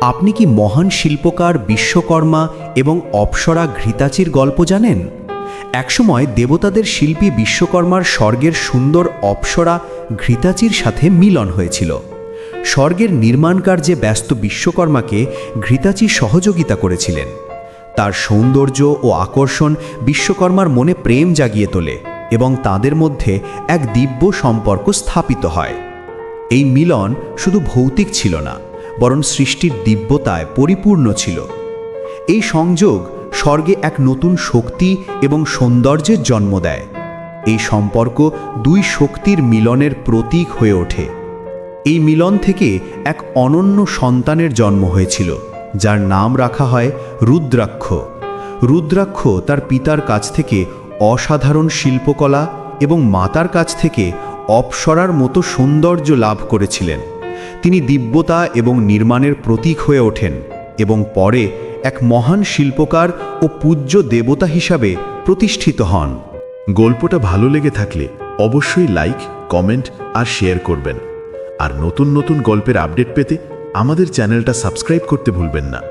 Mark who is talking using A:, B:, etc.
A: আপনি কি মহান শিল্পকার বিশ্বকর্মা এবং অপ্সরা ঘৃতাচির গল্প জানেন? একসময় দেবতাদের শিল্পী বিশ্বকর্মার স্বর্গের সুন্দর অপ্সরা ঘৃতাচির সাথে মিলন হয়েছিল। স্বর্গের নির্মাণ কার্যে ব্যস্ত বিশ্বকর্মাকে ঘৃতাচি সহযোগিতা করেছিলেন। তার সৌন্দর্য ও আকর্ষণ বিশ্বকর্মার মনে প্রেম জাগিয়ে তোলে এবং তাদের মধ্যে এক দিব্য সম্পর্ক স্থাপিত হয়। এই মিলন শুধু ভৌতিক ছিল না বরং সৃষ্টির দিব্যতায় পরিপূর্ণ ছিল। এই সংযোগ স্বর্গে এক নতুন শক্তি এবং সৌন্দর্যের জন্ম দেয়। এই সম্পর্ক দুই শক্তির মিলনের প্রতীক হয়ে ওঠে। এই মিলন থেকে এক অনন্য সন্তানের জন্ম হয়েছিল, যার নাম রাখা হয় রুদ্রাক্ষ। রুদ্রাক্ষ তার পিতার কাছ থেকে অসাধারণ শিল্পকলা এবং মাতার কাছ থেকে অপসরার মতো সৌন্দর্য লাভ করেছিলেন। তিনি দিব্যতা এবং নির্মাণের প্রতীক হয়ে ওঠেন এবং পরে এক মহান শিল্পকার ও পূজ্য দেবতা হিসাবে প্রতিষ্ঠিত হন।
B: গল্পটা ভালো লেগে থাকলে অবশ্যই লাইক, কমেন্ট আর শেয়ার করবেন। আর নতুন নতুন গল্পের আপডেট পেতে আমাদের চ্যানেলটা সাবস্ক্রাইব করতে ভুলবেন না।